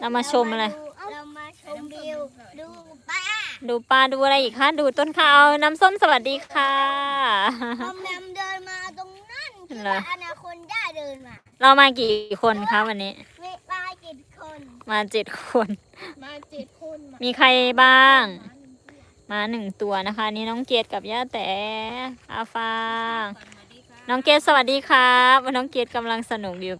เรามาชมอะไร เรามาชมวิวดูป้าดูปลาดูอะไรอีกคะ ดูต้นข้าว น้ำส้มสวัสดีค่ะพอแมมเดินมาตรงนั้นที่เหรอ ว่าอนาคอนด้าเดินมาเรามากี่คนคะวันนี้ เวลากี่คนมาเจ็ดคน มาเจ็ดคนมามีใครบ้าง มาหนึ่งตัวนะคะ นี่น้องเกดกับย่าแต่อาฟาง น้องเกดสวัสดีครับ น้องเกดกำลังสนุกอยู่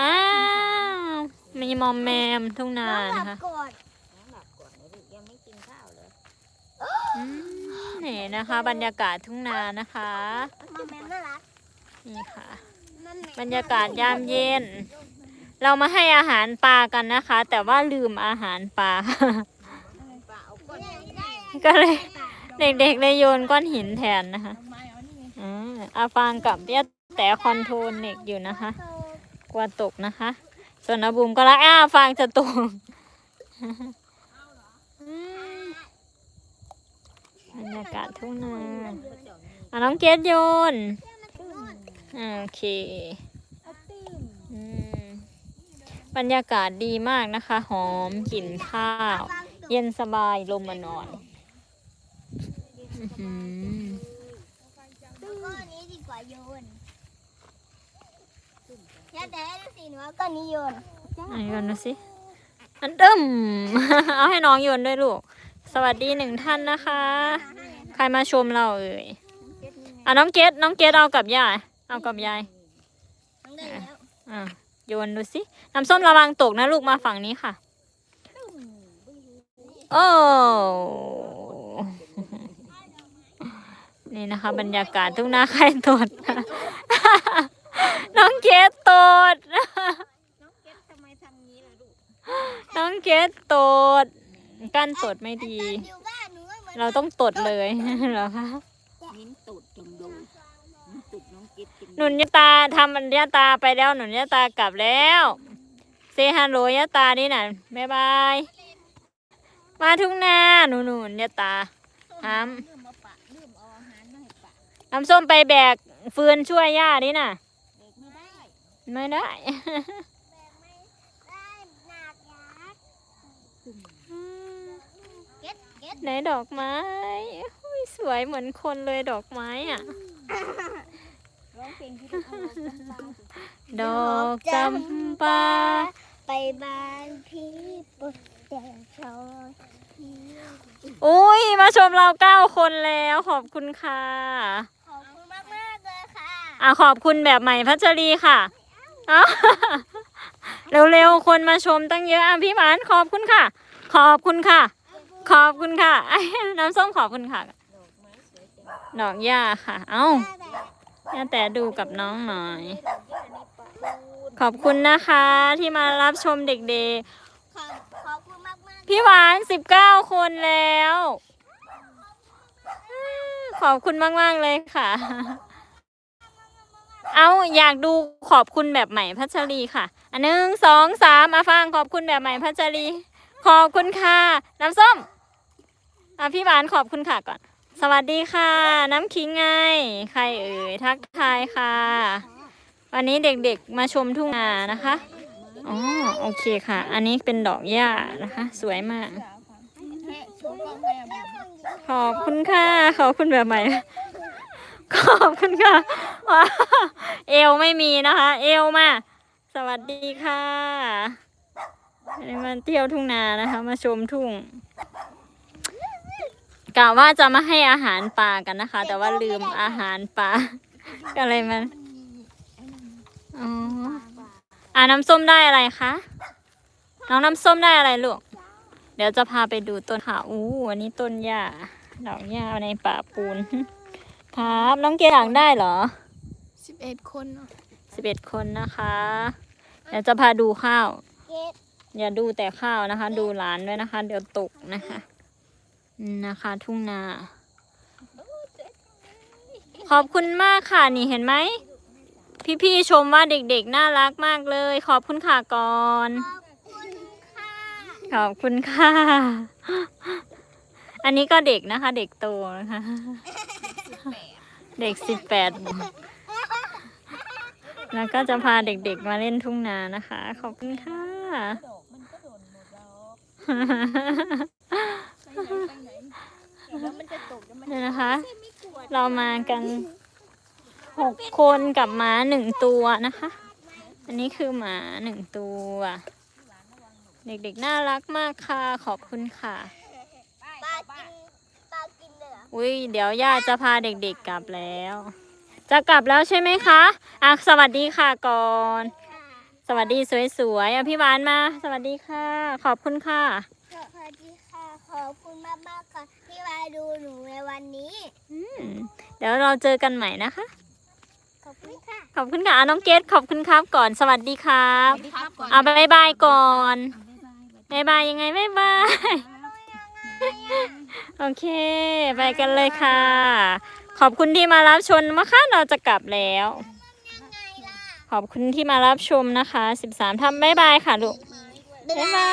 อ้าวมีมอมแมมทุ่งนาน้องหลันะบคะก่อนอืมนี่นะคะ บรรยากาศทุ่งนานะคะ มาแมมน่ารักนี่ค่ะ มาแมมบรรยากาศยามเย็น เรามาให้อาหารปลากันนะคะ แต่ว่าลืมอาหารปลาก็เลย เด็กๆเลยโยนก้อนหินแทนนะคะทำไมเอานี่ไงอ่าอาฟางกับเบี้ยแต่คอนโทรลเน็กอยู่นะคะก ลัวตกนะคะ ส่วนอาบุมก็ละอ้าฟางจะตกบรรยากาศทุ่งนาอะน้องเกดโยนโอเคอบรรยากาศดีมากนะคะ หอมกลิ่นข้าว เย็นสบายลมมานอน อือหือ ดูก้อนนี้ดีกว่าโยน อย่าแต่ให้ดูสิหนูว่าก้อนนี้โยนไหนก่อนดูสิ อันเดิม เอาให้น้องโยนด้วยลูก สวัสดีหนึ่งท่านนะคะ ใครมาชมเราเอ่ยอะน้องเกดน้องเกดเอากับยายเอากับยายทั้งได้แล้วอะโยนดูสิน้ำส้มระวังตกนะลูกมาฝั่งนี้ค่ะ โอ้ นี่นะคะ บรรยากาศทุ่งนาใครตด น้องเกดตดทำไมทำงี้ล่ะลูกน้องเกดตดกั้นตดไม่ดี ตอนอยู่บ้านหนูก็เหมือนเราต้องตดเลย เหรอคะมิ้นตุดจงดูมิ้นตุดน้องกิ๊ดจงหนุนยาตาทำอันยาตาไปแล้วหนุนยาตากลับแล้วเซฮัลโหลยาตานี่น่ะบ๊ายบาย มาทุ่งนาหนูหนุนยาตาห้ามเรื่องมาปะเรื่องเอาอาหารมาให้ปะ น้ำส้มไปแบกฟืนช่วยย่าดิน่ะเด็กไม่ได้ ไม่ได้ได้หนักยักษ์เก็ตเก็ตไหนดอกไม้อุ๊ยสวยเหมือนคนเลยดอกไม้อะร้องเพลงที่ต้องเอาลงตาสิดอกจำปาไปบ้านพี่ปุ๊บแต่ชอยอุ้ยมาชมเราเก้าคนแล้วขอบคุณค่ะ ขอบคุณมากมากๆเลยค่ะ อะขอบคุณแบบใหม่พัชรีค่ะเอาเร็วๆ คนมาชมตั้งเยอะอะพี่หวานขอบคุณค่ะ ขอบคุณค่ะ ขอบคุณค่ะ น้ำส้มขอบคุณค่ะ ดอกหญ้าค่ะ เอ้าย่าแต่ดูกับน้องหน่อย ขอบคุณนะคะที่มารับชมเด็กๆ พี่หวานสิบเก้าคนแล้ว ขอบคุณมากๆเลยค่ะ เอาอยากดูขอบคุณแบบใหม่พัชรีค่ะ อันหนึ่งสองสามมาฟังขอบคุณแบบใหม่พัชรี ขอบคุณค่ะน้ำส้มอะพี่หวานขอบคุณค่ะก่อน สวัสดีค่ะ น้ำคิงไง ใครเอ่ยทักทายค่ะ วันนี้เด็กๆมาชมทุ่งนานะคะอ๋อโอเคค่ะ อันนี้เป็นดอกหญ้านะคะ สวยมาก ขอบคุณค่ะขอบคุณแบบใหม่ขอบคุณค่ะ เอวไม่มีนะคะ เอวมา สวัสดีค่ะมาเที่ยวทุ่งนานะคะ มาชมทุ่งกะว่าจะมาให้อาหารปลากันนะคะ แต่ว่าลืมอาหารปลาก็เลยมาอ๋ออ่าน้ำส้มได้อะไรคะน้องน้ำส้มได้อะไรลูกเดี๋ยวจะพาไปดูต้นค่ะอู้อันนี้ต้นหญ้าดอกหญ้าในป่าปูนครับน้องเกดอยากได้เหรอ สิบเอ็ดคนเนอะสิบเอ็ดคนนะคะเดี๋ยวจะพาดูข้าว เก็ตอย่าดูแต่ข้าวนะคะ ดูหลานด้วยนะคะ เดี๋ยวตกนะคะนี่นะคะ ทุ่งนา ขอบคุณมากค่ะนี่เห็นไหม พี่ๆชมว่าเด็กๆน่ารักมากเลย ขอบคุณค่ะก่อน ขอบคุณค่ะขอบคุณค่ะ อันนี้ก็เด็กนะคะ เด็กโตนะคะ เด็กสิบแปด แล้วก็จะพาเด็กๆมาเล่นทุ่งนานะคะ ขอบคุณค่ะดอกมันก็โดนหมดดอกไปไหนไปไหนแล้วมันจะตกแล้วมันนี่นะคะ เรามากันหกคนกับหมาหนึ่งตัวนะคะ อันนี้คือหมาหนึ่งตัว เด็กๆน่ารักมากค่ะ ขอบคุณค่ะปลากินปลากินเลยเหรออุ้ยเดี๋ยวย่าจะพาเด็กๆกลับแล้ว จะกลับแล้วใช่ไหมคะอะสวัสดีค่ะก่อน สวัสดีสวยๆอะพี่หวานมา สวัสดีค่ะ ขอบคุณค่ะ สวัสดีค่ะ ขอบคุณมากมากๆค่ะที่มาดูหนูในวันนี้ อืมเดี๋ยวเราเจอกันใหม่นะคะ ขอบคุณค่ะ ขอบคุณค่ะอะน้องเกดขอบคุณครับก่อน สวัสดีครับสวัสดีครับก่อนอะบายบายก่อนบ๊ายบายบายบายยังไงบายบายโอเค ไปกันเลยค่ะ ขอบคุณที่มารับชมนะคะเราจะกลับแล้ว ขอบคุณที่มารับชมนะคะ 13ทำบายบายค่ะลูกบายบา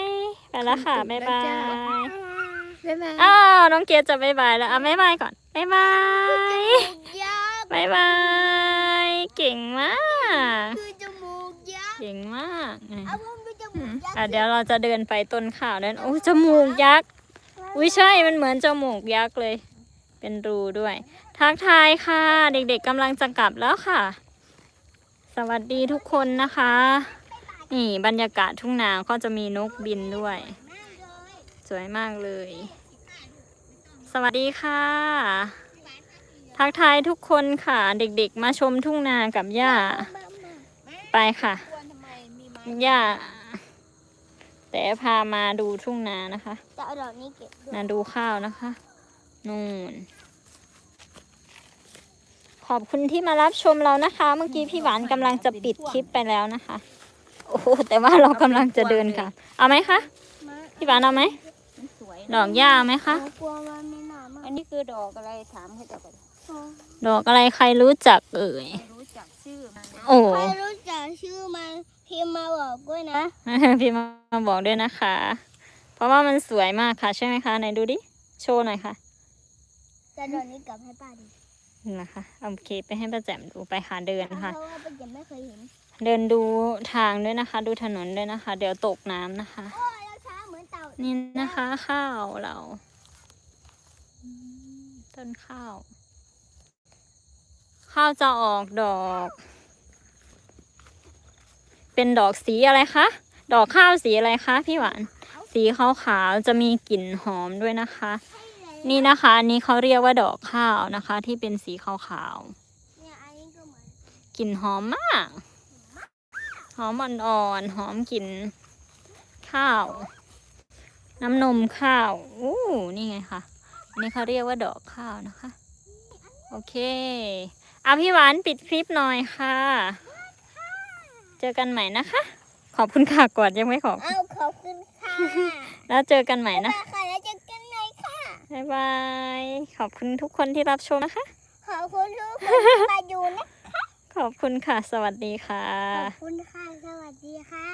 ยไปแล้วค่ะบายบายบ๊ายบายอ้าวน้องเกียรติจะบายบายแล้วอะบายบายก่อนบายบายยักษ์บายบายเก่งมากคือจมูกยักษ์เก่งมากเอาผมดูจมูกยักษ์อะเดี๋ยวเราจะเดินไปต้นข่าวเดินโอ้จมูกยักษ์อุ้ยใช่มันเหมือนจมูกยักษ์เลย เป็นรูด้วย ทักทายค่ะ เด็กๆกำลังจะกลับแล้วค่ะ สวัสดีทุกคนนะคะ นี่บรรยากาศทุ่งนาก็จะมีนกบินด้วย สวยมากเลย สวัสดีค่ะ ทักทายทุกคนค่ะ เด็กๆ มาชมทุ่งนากับย่า ไปค่ะกวนทำไมมีไม้ย่าแต่พามาดูทุ่งนานะคะ จะเอาดอกนี้เก็บด้วยมาดูข้าวนะคะ นู่น ขอบคุณที่มารับชมเรานะคะ เมื่อกี้พี่หวานกำลังจะปิดคลิปไปแล้วนะคะ โอ้โหแต่ว่าเรากำลังจะเดินกลับเอาไหมคะมาพี่หวานเอาไหมมันสวยดอกหญ้าไหมคะหนูกลัวมันไม่หนามากอันนี้คือดอกอะไรถามให้ตอบก่อนดอกอะไรใครรู้จักเอ่ย ไม่รู้จักชื่อมันโอ้ใคร รู้จักชื่อมันพิมพ์มาบอกด้วยนะ พี่มาบอกด้วยนะคะ เพราะว่ามันสวยมากค่ะ ใช่ไหมคะไหนดูดิ โชว์หน่อยค่ะ จะดอกนี้กลับให้ป้าดูนะคะโอเคไปให้ป้าแจ่มดูไปหาเดินค่ะ เพราะว่าป้ายังไม่เคยเห็นเดินดูทางด้วยนะคะ ดูถนนด้วยนะคะ เดี๋ยวตกน้ำนะคะ โอ้ยเราช้าเหมือนเต่านี่นะคะข้าวเราอืมต้นข้าว ข้าวจะออกดอก เป็นดอกสีอะไรคะ ดอกข้าวสีอะไรคะพี่หวาน สีขาวๆจะมีกลิ่นหอมด้วยนะคะ นี่นะคะ อันนี้เขาเรียกว่าดอกข้าวนะคะ ที่เป็นสีขาวเนี่ยอันนี้ก็เหมือนๆกลิ่นหอมมาก หอมอ่อนๆหอมกลิ่นข้าว น้ำนมข้าวอู้นี่ไงคะอันนี้เขาเรียกว่าดอกข้าวนะคะ โอเคเอาพี่หวานปิดคลิปหน่อยค่ะ เจอกันใหม่นะคะ ขอบคุณค่ะกอดยังไม่ขอบ เอาขอบคุณค่ะ แล้วเจอกันใหม่นะบ๊ายบายค่ะ บ๊ายบาย ขอบคุณทุกคนที่รับชมนะคะ ขอบคุณทุกคนที่มาดูนะขอบคุณค่ะ สวัสดีค่ะ ขอบคุณค่ะ สวัสดีค่ะ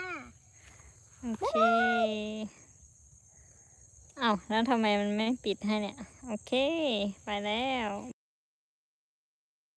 โอเค เอา้าแล้วทำไมมันไม่ปิดให้เนี่ย โอเค ไปแล้ว